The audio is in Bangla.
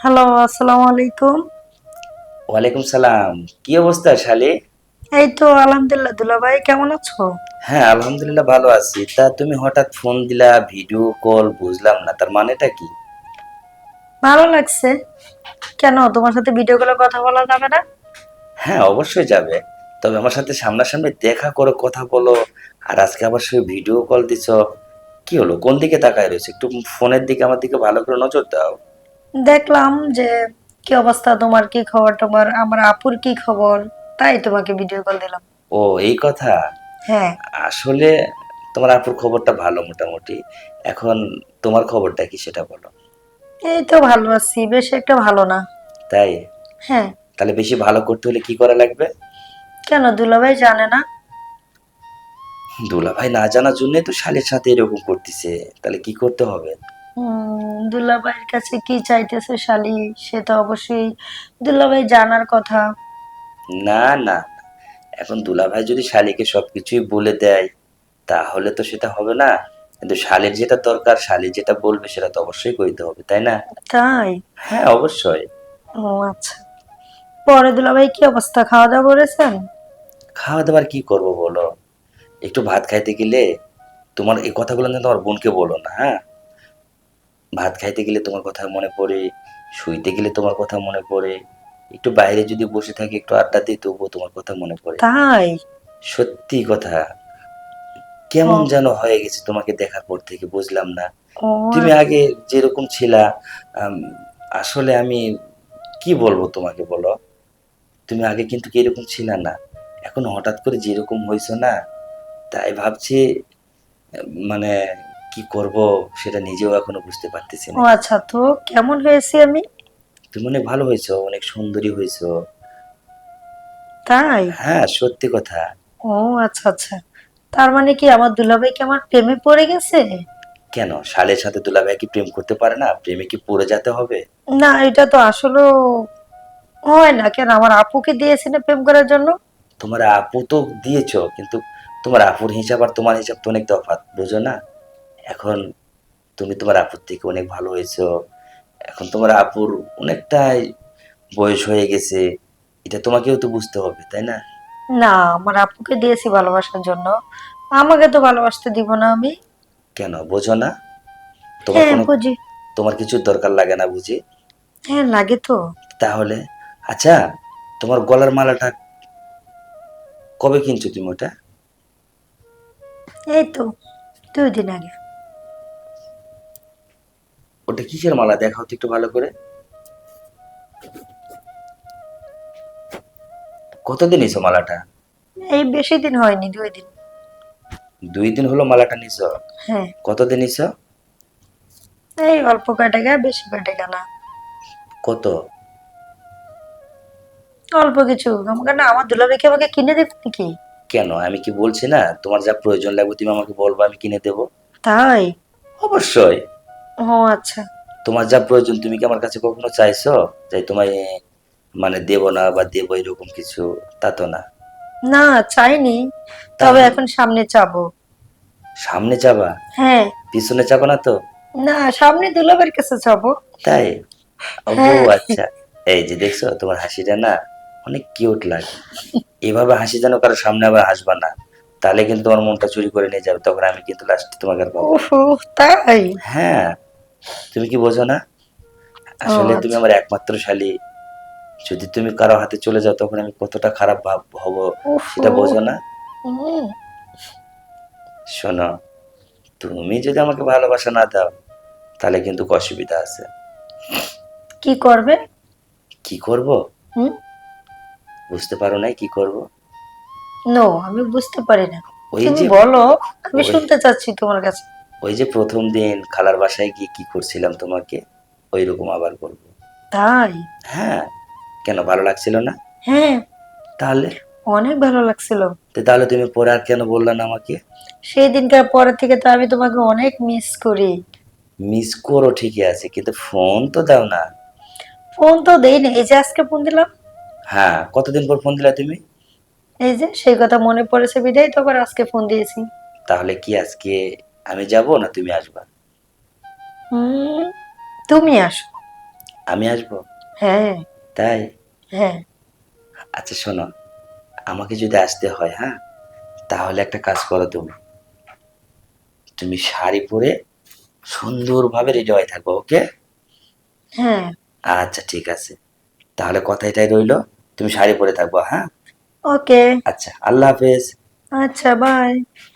হ্যালো আসসালামু আলাইকুম। ওয়ালাইকুম সালাম। কি অবস্থা শালি? এই তো আলহামদুলিল্লাহ দুলাভাই কেমন আছো? হ্যাঁ আলহামদুলিল্লাহ ভালো আছি। তা তুমি হঠাৎ ফোন দিলা ভিডিও কল বুঝলাম না তার মানেটা কি? ভালো লাগছে। কেন তোমার সাথে ভিডিও কলে কথা বলা যাবে না? হ্যাঁ অবশ্যই যাবে। তবে আমার সাথে সামনাসামনি দেখা করে কথা বলো। আর আজকে আবার সে ভিডিও কল দিছ। কি হলো? কোন দিকে তাকায় রয়েছে? একটু ফোনের দিকে আমার দিকে ভালো করে নজর দাও। দেখলাম যে কি অবস্থা? তোমার কি খবর? তোমার আমার আপুর কি খবর? তাই তোমাকে ভিডিও কল দিলাম। ও এই কথা? হ্যাঁ। আসলে তোমার আপুর খবরটা ভালো মোটামুটি। এখন তোমার খবরটা কি সেটা বলো। এই তো ভালো আছি বেশ একটা ভালো না। তাই? হ্যাঁ। তাহলে বেশি ভালো করতে হলে কি করা লাগবে? কেন দুলাভাই জানে না? দুলা ভাই না জানার জন্যই তো শালের সাথে এরকম করতেছে। তাহলে কি করতে হবে? উম, দুলাভাইয়ের কাছে কি চাইতেছে শালি? সে তো অবশ্যই দুলাভাই জানার কথা। না না। এখন দুলা ভাই যদি শালিকে সবকিছুই বলে দেয় তাহলে তো সেটা হবে না। কিন্তু শালের যেটা দরকার শালি যেটা বলবে সেটা তো অবশ্যই করতে হবে তাই না? তাই? হ্যাঁ অবশ্যই। ও আচ্ছা। পরে দুলাভাই কি অবস্থা? খাওয়া দাওয়া করেছেন? খাওয়া দাওয়ার কি করব বলো? একটু ভাত খাইতে গেলে তোমার এই কথাগুলো না তোমার বোনকে বলো না হ্যাঁ? ভাত খাইতে গেলে তোমার কথা মনে পড়ে শুইতে গেলে তোমার কথা মনে পড়ে একটু বাইরে যদি বসে থাকি একটু আড্ডা দিই তবুও তোমার কথা মনে পড়ে। তাই? সত্যি কথা। কেমন যেন হয়ে গেছে তোমাকে দেখার পর থেকে বুঝলাম না। তুমি আগে যেরকম ছিলা আসলে আমি কি বলব তোমাকে বলো? তুমি আগে কিন্তু কি এরকম ছিলা না? এখন হঠাৎ করে যেরকম হয়েছো না তাই ভাবছি মানে কি করব সেটা নিজেও এখনও বুঝতে পারতেছি ও না আচ্ছা তো কেমন হয়েছি আমি? তুমি অনেক ভালো হয়েছো অনেক সুন্দরী হয়েছো। তাই? হ্যাঁ সত্যি কথা। ও আচ্ছা আচ্ছা। তার মানে কি আমার দুলাভাই কি আমার প্রেমে পড়ে গেছে? কেন? শালের সাথে দুলাভাই কি প্রেম করতে পারে না? প্রেমে কি পড়ে যেতে হবে? না এটা তো আসলে হয় না। কেন? আমার আপুকে দিয়েছে না প্রেম করার জন্য? তোমার আপু তো দিয়েছ কিন্তু তোমার আপুর হিসাব আর তোমার হিসাব তো অনেক তফাৎ বুঝো না? এখন তুমি তোমার আপুর থেকে অনেক ভালো হয়েছো এখন তোমার আপুর অনেকটাই বয়স হয়ে গেছে এটা তোমাকেও তো বুঝতে হবে তাই না? না আমার আপুকে দিয়েছি ভালোবাসার জন্য আমাকে তো ভালোবাসতে দিব না আমি। কেন বোঝো না? তোমার হ্যাঁ কোনো বুঝি। তোমার কিছু দরকার লাগে না বুঝি? হ্যাঁ লাগে তো। তাহলে আচ্ছা তোমার গলার মালাটা কবে কিনছো তুমি ওটা? এই তো দুই দিন আগে। ওটা কিসের মালা? দেখাও তো একটু ভালো করে। কতদিন নিছো মালাটা? এই বেশি দিন হয়নি দুই দিন। দুই দিন হলো মালাটা নিছো? হ্যাঁ। কতদিন নিছো? এই অল্প কয় টাকা বেশি কয় টাকা না। কত? অল্প কিছু। আমাকে না আমার দুলাভাইকে আমাকে কিনে দেবে নাকি? কেন? আমি কি বলছি না? তোমার যা প্রয়োজন লাগবে তুমি আমাকে বলব আমি কিনে দেবো। তাই? অবশ্যই। ও আচ্ছা। তোমার যা প্রয়োজন তুমি কি আমার কাছে কখনো চাইছো? যে তোমায় মানে দেবো না বা দেবো এরকম কিছু? তা তো না। না চাইনি। তবে এখন সামনে চাবো। সামনে যাবা হ্যাঁ। পিছনে যাবা না তো? না সামনে দুলাভাইয়ের কাছে চাবো। তাই? ও হ্যাঁ। আচ্ছা। এই যে দেখছ তোমার হাসিটা না অনেক কিউট লাগে। এভাবে হাসি যেন কারও সামনে আবার হাসবা না তাহলে কিন্তু তোমার মনটা চুরি করে নিয়ে যাবে তখন আমি কিন্তু লাস্টে তোমাকে আর পাবো তাই? হ্যাঁ তুমি কি বোঝো না? আসলে তুমি আচ্ছা। আমার একমাত্র শালী। যদি তুমি কারও হাতে চলে যাও তখন আমি কতটা খারাপ ভাব হব সেটা বোঝো না। শোনো তুমি যদি আমাকে ভালোবাসা না দাও তাহলে কিন্তু অসুবিধা আছে। কি করবে? কি করব? বুঝতে পারো নাই কি করব? নো আমি বুঝতে পারি না। ওই তুমি যে বলো আমি ওই- শুনতে চাচ্ছি তোমার কাছে। ওই যে প্রথম দিন খালার বাসায় গিয়ে কি করছিলাম তোমাকে ওই রকম আবার করব। তাই? হ্যাঁ কেন ভালো লাগছিল না? হ্যাঁ। তাহলে? অনেক ভালো লাগছিল। তো তাহলে তুমি পরে আর কেন বললা না আমাকে? সেই দিনকার পরে থেকে তো আমি তোমাকে অনেক মিস করি। মিস করো ঠিকই আছে কিন্তু ফোন তো দাও না। ফোন তো দেই না এই যে আজকে ফোন দিলাম। হ্যাঁ কতদিন পর ফোন দিলা তুমি? এই যে সেই কথা মনে পড়েছে বিদায় তো আবার আজকে ফোন দিয়েছি। তাহলে কি আজকে আমি যাব না তুমি আসবা? হুম তুমি আসো। আমি আসব? হ্যাঁ। তাই? হ্যাঁ। আচ্ছা শোনো আমাকে যদি আসতে হয় হ্যাঁ? তাহলে একটা কাজ করো তুমি। তুমি শাড়ি পরে সুন্দরভাবে রেডি হয়ে থাকব ওকে হ্যাঁ। আচ্ছা ঠিক আছে। তাহলে কথা এটাই রইল। তুমি শাড়ি পরে থাকব হ্যাঁ? ওকে আচ্ছা আল্লাহ হাফেজ। আচ্ছা বাই